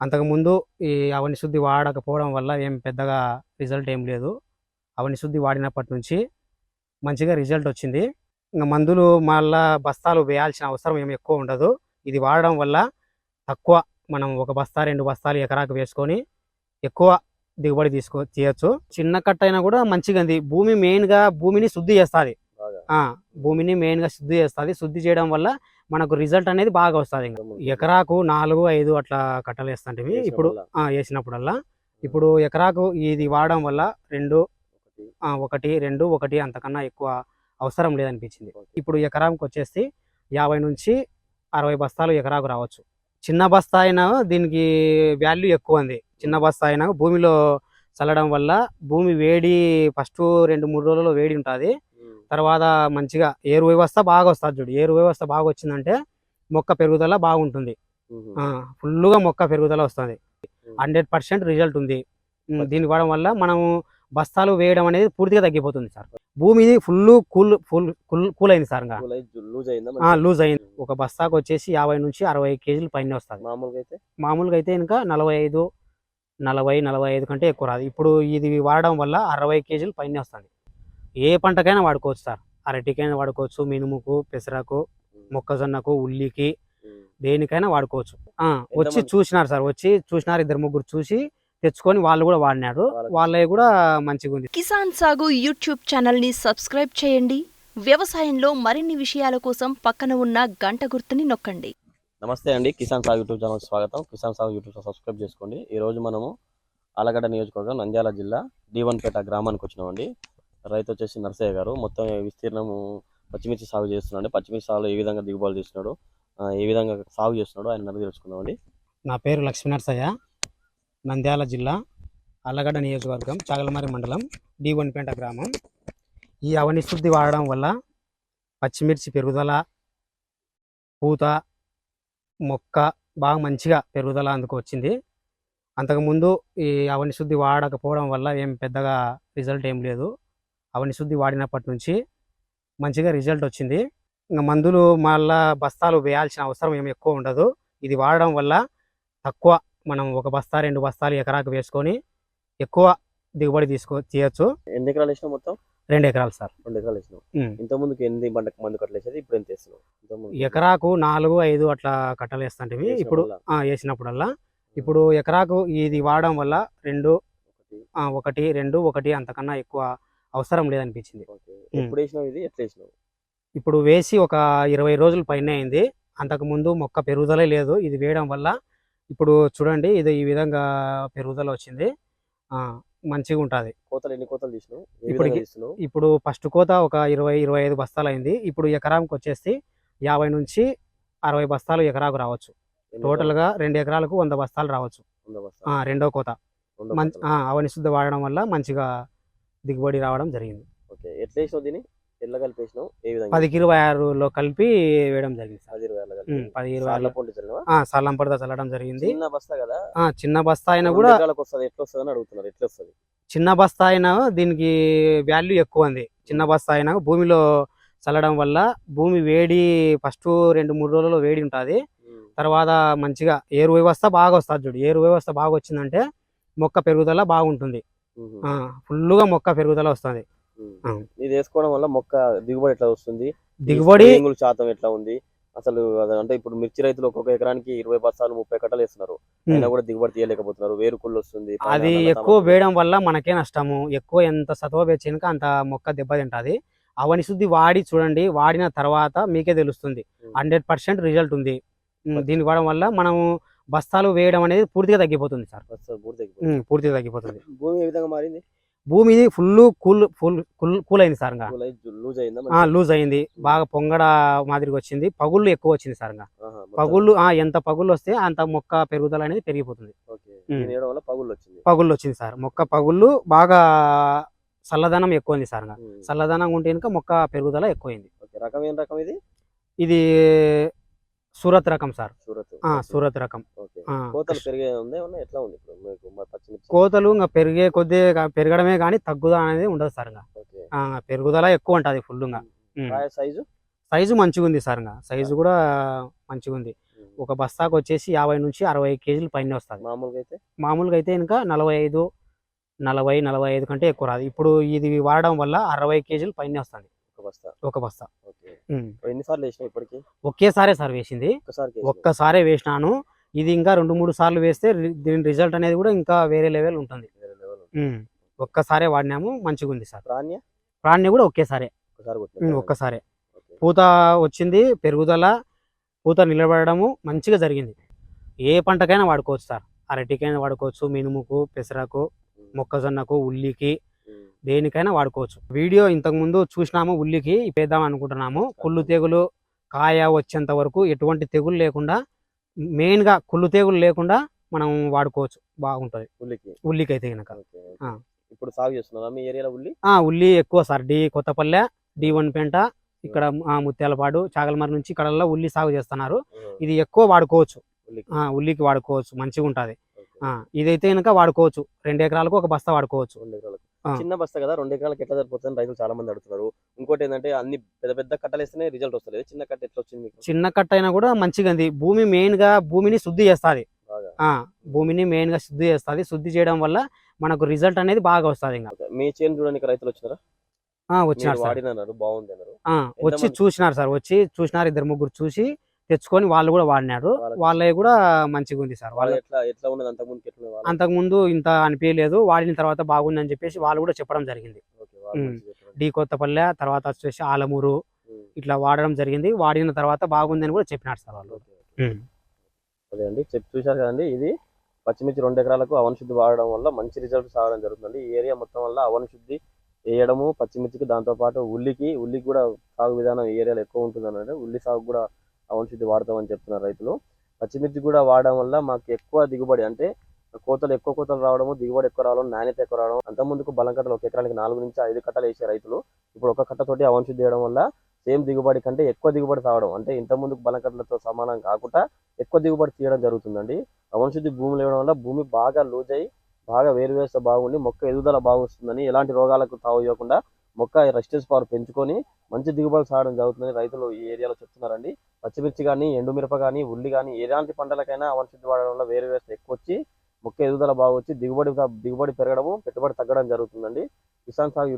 అంతకుముందు ఈ అవని శుద్ధి వాడకపోవడం వల్ల ఏం పెద్దగా రిజల్ట్ ఏం లేదు. అవని శుద్ధి వాడినప్పటి నుంచి మంచిగా రిజల్ట్ వచ్చింది. ఇంకా మందులు మళ్ళా బస్తాలు వేయాల్సిన అవసరం ఏమి ఎక్కువ ఉండదు. ఇది వాడడం వల్ల తక్కువ మనం ఒక బస్తా రెండు బస్తాలు ఎకరాకు వేసుకొని ఎక్కువ దిగుబడి తీసుకో తీయచ్చు. చిన్న కట్ట అయినా కూడా మంచిగా ఉంది. భూమి మెయిన్గా భూమిని శుద్ధి చేస్తుంది. భూమిని మెయిన్గా శుద్ధి చేస్తుంది. శుద్ధి చేయడం వల్ల మనకు రిజల్ట్ అనేది బాగా వస్తుంది ఇంకా ఎకరాకు నాలుగు ఐదు అట్లా కట్టలు వేస్తుంటివి ఇప్పుడు వేసినప్పుడల్లా? ఇప్పుడు ఎకరాకు ఇది వాడడం వల్ల రెండు ఒకటి. రెండు ఒకటి అంతకన్నా ఎక్కువ అవసరం లేదనిపించింది. ఇప్పుడు ఎకరాకు వచ్చేసి యాభై నుంచి అరవై బస్తాలు ఎకరాకు రావచ్చు చిన్న బస్తా అయినా దీనికి వాల్యూ ఎక్కువ ఉంది చిన్న బస్తా అయినా భూమిలో చల్లడం వల్ల భూమి వేడి ఫస్ట్ రెండు మూడు రోజుల్లో వేడి ఉంటుంది. తర్వాత మంచిగా ఏరు వ్యవస్థ బాగా వస్తుంది చూడు. ఏరు వ్యవస్థ బాగా వచ్చిందంటే మొక్క పెరుగుదల బాగుంటుంది. ఫుల్గా మొక్క పెరుగుదల వస్తుంది. హండ్రెడ్ పర్సెంట్ రిజల్ట్ ఉంది. దీన్ని వాడడం వల్ల మనము బస్తాలు వేయడం అనేది పూర్తిగా తగ్గిపోతుంది సార్. భూమి full cool full cool cool అయింది సార్? లూజ్ అయింది. ఒక బస్తాకు వచ్చేసి యాభై నుంచి అరవై కేజీలు పైన వస్తుంది. మామూలుగా అయితే మామూలుగా అయితే ఇంకా నలభై ఐదు నలభై నలభై ఐదు కంటే ఎక్కువ రాదు. ఇప్పుడు ఇది వాడడం వల్ల అరవై కేజీలు పైన వస్తుంది. ఏ పంటకైనా వాడుకోవచ్చు సార్. అరటికైనా వాడుకోవచ్చు మినుముకు పెసరకు మొక్కజొన్నకు ఉల్లికి. దేనికైనా వాడుకోవచ్చు. ఆ, వచ్చి? చూసినారు సార్. వచ్చి చూసినారు ఇద్దరు ముగ్గురు చూసి తెచ్చుకొని వాళ్ళు కూడా వాడినారు. వాళ్ళవి కూడా మంచిగా ఉంది. కిసాన్ సాగు యూట్యూబ్ ఛానల్ని సబ్స్క్రైబ్ చేయండి. వ్యవసాయంలో మరిన్ని విషయాల కోసం పక్కన ఉన్న గంట గుర్తుని నొక్కండి. నమస్తే అండి. కిసాన్ సాగు యూట్యూబ్ ఛానల్ స్వాగతం. కిసాన్ సాగు యూట్యూబ్ ఛానల్ సబ్స్క్రైబ్ చేసుకోండి. ఈ రోజు మనము ఆలగడ్డ నియోజకవర్గం నంద్యాల జిల్లా పేట గ్రామానికి వచ్చినామండి. రైతు వచ్చేసి నర్సయ్య గారు. మొత్తం విస్తీర్ణము పచ్చిమిర్చి సాగు చేస్తున్నాడు. పచ్చిమిర్చి సాగులో ఏ విధంగా దిగుబడి చేస్తున్నాడు ఏ విధంగా సాగు చేస్తున్నాడు ఆయన నన్ను తెలుసుకుందామండి నా పేరు లక్ష్మీ నర్సయ్య. నంద్యాల జిల్లా అల్లగడ్డ నియోజకవర్గం చాగలమారి మండలం డి వన్పేంట గ్రామం. ఈ అవని శుద్ధి వాడడం వల్ల పచ్చిమిర్చి పెరుగుదల పూత మొక్క బాగా మంచిగా పెరుగుదల అందుకు వచ్చింది అంతకుముందు ఈ అవని శుద్ధి వాడకపోవడం వల్ల ఏం పెద్దగా రిజల్ట్ ఏం లేదు. అవని శుద్ధి వాడినప్పటి నుంచి మంచిగా రిజల్ట్ వచ్చింది. ఇంకా మందులు మళ్ళా బస్తాలు వేయాల్సిన అవసరం ఏమి ఎక్కువ ఉండదు. ఇది వాడడం వల్ల తక్కువ మనం ఒక బస్తా రెండు బస్తాలు ఎకరాకు వేసుకొని ఎక్కువ దిగుబడి తీసుకో తీయచ్చు. ఎన్ని ఎకరాలు వేసినావు మొత్తం? రెండు ఎకరాలు సార్. రెండు ఎకరాలు వేసినావు. ఉమ్. ఇంత ముందుకు ఎన్ని పంట మందు కట్టలు వేసేది ఇప్పుడు ఎంత ఇంతకుముందు ఎకరాకు నాలుగు ఐదు అట్లా కట్టలు వేస్తుంటివి. ఇప్పుడు వేసినప్పుడల్లా? ఇప్పుడు ఎకరాకు ఇది వాడడం వల్ల రెండు ఒకటి రెండు ఒకటి అంతకన్నా ఎక్కువ అవసరం లేదనిపించింది. ఓకే. ఎప్పుడు వేసినావు ఇది? ఎట్లా వేసినావు? ఇప్పుడు వేసి ఒక ఇరవై రోజుల పైన అయింది. అంతకుముందు మొక్క పెరుగుదలే లేదు. ఇది వేయడం వల్ల ఇప్పుడు చూడండి ఇది ఈ విధంగా పెరుగుదల వచ్చింది. ఆ, మంచిగా ఉంటుంది. కోతలు ఎన్ని కోతలు తీసినావు? తీస్తున్నావు ఇప్పుడు ఫస్ట్ కోత ఒక ఇరవై ఇరవై ఐదు బస్తాలు అయింది. ఇప్పుడు ఎకరానికి వచ్చేసి యాభై నుంచి అరవై బస్తాలు ఎకరాకు రావచ్చు. ఎన్ని టోటల్ ఎకరాలు? గా రెండు ఎకరాలకు వంద బస్తాలు రావచ్చు. రెండో కోత. మంచి బస్తాలు. అవని శుద్ధి వాడడం వల్ల మంచిగా దిగుబడి రావడం జరిగింది. ఓకే. ఎట్లా వేసినావు దీన్ని? ఎట్లా కలిపి వేసినావు ఏ విధంగా? పదికి ఇరవై ఆరులో కలిపి వేయడం జరిగింది సార్. పది ఇరవై కలిపి. ఉమ్, పది ఇరవై సార్ల ఆరులో పొండి చల్లినవా? ఆ, సల్లం పడత చల్లడం జరిగింది. చిన్న బస్తా కదా? ఆ, చిన్న బస్తా అయినా కూడా ఎకరాలకు వస్తుంది ఎట్లా వస్తుంది అని అడుగుతున్నారు ఎట్లా వస్తుంది చిన్న బస్తా అయినా దీనికి వాల్యూ ఎక్కువ ఉంది చిన్న బస్తా అయినా భూమిలో చల్లడం వల్ల భూమి వేడి ఫస్ట్ రెండు మూడు రోజుల్లో వేడి ఉంటుంది. తర్వాత మంచిగా ఏరు వ్యవస్థ బాగా వస్తుంది చూడు. ఏరు వ్యవస్థ బాగా వచ్చిందంటే మొక్క పెరుగుదల బాగుంటుంది. ఫుల్గా మొక్క పెరుగుదల వస్తుంది. ఇది వేసుకోవడం వల్ల మొక్క దిగుబడి ఎట్లా వస్తుంది? దిగుబడి శాతం ఎట్లా ఉంది? అసలు అంటే ఇప్పుడు మిర్చి రైతులు ఒక్కొక్క ఎకరానికి ఇరవై బస్తాలు ముప్పై కట్టలు వేస్తున్నారు. అయినా కూడా దిగుబడి తీయలేకపోతున్నారు. వేరుకుళ్ళు వస్తుంది అది ఎక్కువ వేయడం వల్ల మనకే నష్టము. ఎక్కువ ఎంత సత్వ పెంచినక అంత మొక్క దెబ్బతింటది అవని శుద్ధి వాడి చూడండి. వాడిన తర్వాత మీకే తెలుస్తుంది. హండ్రెడ్ పర్సెంట్ రిజల్ట్ ఉంది. దీన్ని వాడడం వల్ల మనము బస్తాలు వేయడం అనేది పూర్తిగా తగ్గిపోతుంది సార్. పూర్తిగా తగ్గిపోతుంది. భూమి ఏ విధంగా మారింది? భూమి full cool full cool cool అయింది సార్ లూజ్ అయిందా బాగా పొంగడ మాదిరిగా వచ్చింది. పగుళ్ళు ఎక్కువ వచ్చింది సార్. పగుళ్ళు ఎంత పగుళ్ళు వస్తే అంత మొక్క పెరుగుదల అనేది పెరిగిపోతుంది. పగుళ్ళు వచ్చింది. సార్. మొక్క పగుళ్ళు బాగా చల్లదనం ఎక్కువ ఉంది సార్. చల్లదనం ఉంటే ఇంకా మొక్క పెరుగుదల ఎక్కువైంది రకం ఏం రకం ఇది? ఇది సూరత్ రకం సార్. సూరత్. సూరత్ రకం. కోతలు పెరిగే ఉందే ఎట్లా ఉంది కోతలు ఇంకా పెరిగే కొద్దీ పెరగడమే కానీ తగ్గుదా అనేది ఉండదు సార్ ఇంకా. పెరుగుదల ఎక్కువ ఉంటుంది కాయ సైజు? సైజు మంచిగా ఉంది సార్ ఇంకా. సైజు కూడా మంచిగా ఉంది. ఒక బస్తాకు వచ్చేసి యాభై నుంచి అరవై కేజీలు పైన వస్తుంది. మామూలుగా అయితే మామూలుగా అయితే ఇంకా నలభై ఐదు నలభై నలభై ఐదు కంటే ఎక్కువ రాదు. ఇప్పుడు ఇది వాడడం వల్ల అరవై కేజీలు పైన వస్తుంది. ఒక బస్తా. ఎన్నిసార్లు వేసినా ఇప్పటికి? ఒకేసారే సార్ వేసింది. ఒక్కసారి వేసినాను. ఇది ఇంకా రెండు మూడు సార్లు వేస్తే దీని రిజల్ట్ అనేది కూడా ఇంకా వేరే లెవెల్ ఉంటుంది. ఒక్కసారే వాడినాము మంచిగా ఉంది సార్. ప్రాణ్య? ప్రాణ్ణి కూడా ఒకేసారే. ఒక్కసారే. పూత వచ్చింది పెరుగుదల పూత నిలబడము మంచిగా జరిగింది. ఏ పంటకైనా వాడుకోవచ్చు సార్. అరటికైనా వాడుకోవచ్చు మినుముకు పెసరకు మొక్కజొన్నకు ఉల్లికి. దేనికైనా వాడుకోవచ్చు. వీడియో ఇంతకుముందు చూసినాము ఉల్లికి వేద్దాం అనుకుంటున్నాము. కుళ్ళు తెగులు కాయ వచ్చేంత వరకు ఎటువంటి తెగులు లేకుండా మెయిన్గా కుళ్ళు తెగులు లేకుండా మనం వాడుకోవచ్చు. బాగుంటుంది. ఉల్లికి? ఉల్లికి అయితే కనుక. ఇప్పుడు సాగు చేస్తున్నారా మీ ఏరియాలో ఉల్లి? ఆ, ఉల్లి ఎక్కువ sir. D Kothapalle D one పెంట ఇక్కడ ముత్యాలపాడు చాగలమరి నుంచి ఇక్కడల్లా ఉల్లి సాగు చేస్తున్నారు. ఇది ఎక్కువ వాడుకోవచ్చు. ఉల్లికి? ఆ, ఉల్లికి వాడుకోవచ్చు. మంచిగా ఉంటుంది. ఇదైతే కనుక వాడుకోవచ్చు. రెండు ఎకరాలకు ఒక బస్తా వాడుకోవచ్చు. చిన్న బస్తా కదా రెండు ఎకరాలకు ఎట్లా సరిపోతుంది రైతులు చాలా మంది అడుగుతున్నారు. ఇంకోటి ఏంటంటే అన్ని పెద్ద పెద్ద కట్టలు వేస్తేనే రిజల్ట్ వస్తలేదు. చిన్న కట్ట ఎట్లా వచ్చింది చిన్న కట్ట అయినా కూడా మంచిగా ఉంది. భూమి మెయిన్గా భూమిని శుద్ధి చేస్తుంది. భూమిని మెయిన్గా శుద్ధి చేస్తుంది. శుద్ధి చేయడం వల్ల మనకు రిజల్ట్ అనేది బాగా వస్తుంది ఇంకా. మీ చేను చూడడానికి రైతులు వచ్చినారా? ఆ, వచ్చినారు సార్. బాగుంది వచ్చి? చూసినారు సార్ వచ్చి చూసినారు ఇద్దరు ముగ్గురు చూసి తెచ్చుకొని వాళ్ళు కూడా వాడినారు. వాళ్ళవి కూడా మంచిగా ఉంది సార్. వాళ్ళు ఎట్లా ఎట్లా ఉన్నది? అంతకు ముందుకు ఎట్లా వాళ్ళు? అంతకు ముందు ఇంత అనిపించలేదు వాడిన తర్వాత బాగుంది అని చెప్పేసి వాళ్ళు కూడా చెప్పడం జరిగింది. డి కొత్తపల్లె తర్వాత వచ్చేసి ఆలమూరు. ఇట్లా వాడడం జరిగింది. వాడిన తర్వాత బాగుంది అని కూడా చెప్పినారు సార్ వాళ్ళు. అదే అండి. చెప్పి చూశారు కదండి. ఇది పచ్చిమిర్చి రెండు ఎకరాలకు అవన శుద్ధి వాడడం వల్ల మంచి రిజల్ట్ సాగడం జరుగుతుంది. ఈ ఏరియా మొత్తం వల్ల అవన శుద్ధి వేయడము పచ్చిమిర్చికి దాంతోపాటు ఉల్లికి ఉల్లికి కూడా సాగు విధానం ఈ ఏరియాలో ఎక్కువ ఉంటుంది ఉల్లి సాగు కూడా అవన వాడతామని చెప్తున్నారు రైతులు. పచ్చిమిర్చి కూడా వాడడం వల్ల మాకు ఎక్కువ దిగుబడి అంటే కోతలు ఎక్కువ కోతలు రావడము దిగుబడి ఎక్కువ రావడం నాణ్యత ఎక్కువ రావడం అంత ముందుకు బలం కట్టలు ఒక ఎకరానికి నాలుగు నుంచి ఐదు కట్టలు వేసే రైతులు. ఇప్పుడు ఒక కట్టతోటి అవన శుద్ధి చేయడం వల్ల సేమ్ దిగుబడి కంటే ఎక్కువ దిగుబడి రావడం అంటే ఇంత ముందుకు బలం కట్టలతో సమానం కాకుండా ఎక్కువ దిగుబడి తీయడం జరుగుతుందండి. అవన భూములు ఇవ్వడం వల్ల భూమి బాగా లూజ్ అయ్యి బాగా వేరు వేస్తే బాగుండి మొక్క ఎదుగుదల బాగుస్తుందని ఎలాంటి రోగాలకు తావు ఇవ్వకుండా మొక్క రెసిస్టెన్స్ పవర్ పెంచుకొని మంచి దిగుబడి సాగడం జరుగుతుందని రైతులు ఈ ఏరియాలో చెప్తున్నారండి. పచ్చిమిర్చి కానీ ఎండుమిరప కానీ ఉల్లి కానీ ఎలాంటి పంటలకైనా అవనశుద్ధి వాడడం వల్ల వేరు వేస్తే ఎక్కువ వచ్చి మొక్క ఎదుగుదల బాగా వచ్చి దిగుబడి దిగుబడి పెరగడము పెట్టుబడి తగ్గడం జరుగుతుందండి. కిసాన్ సాగు యూట్యూబ్